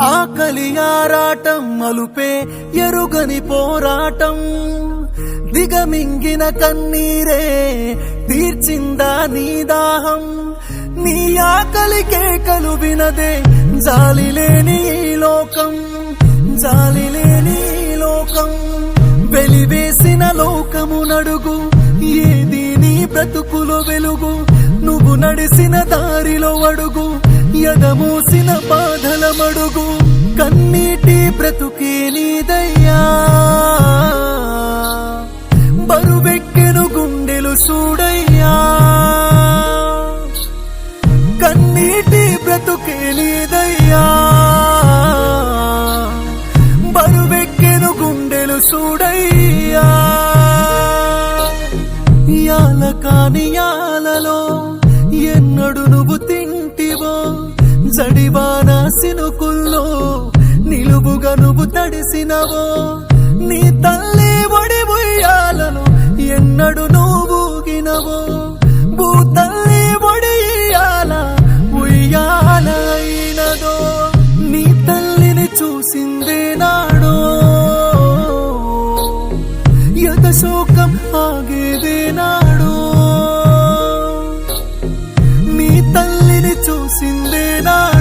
ఆకలి ఆరాటం మలుపే ఎరుగని పోరాటం. దిగమింగిన కన్నీరే తీర్చిందా నీ దాహం? నీ ఆకలి కేకలు వినదే జాలి లేని లోకం. జాలి లేని లోకం. వెలివేసిన లోకము నడుగు. ఏది నీ బ్రతుకులో వెలుగు? నువ్వు నడిసిన దారిలో అడుగు. ఎదమూసిన బాధల మడుగు కన్నీటి బ్రతుకే నీదయ్యా. బరువెక్కెను గుండెలు చూడయ్యా కన్నీటి బ్రతుకే నీదయ్యా. బరువెక్కెను గుండెలు చూడయ్యా యాల కాని యాలలో జడివాన సినుకుల్లో నిలువుగా నువ్వు తడిసినవో నీ తల్లి ఒడి ఉయ్యాలను ఎన్నడు నువ్వు ఊగినవో భూ తల్లి ఒడి ఇయ్యాల ఉయ్యాలైనదో నీ తల్లిని చూసిందే నాడో. యథశోకం ఆగేదే నాడో. In the night.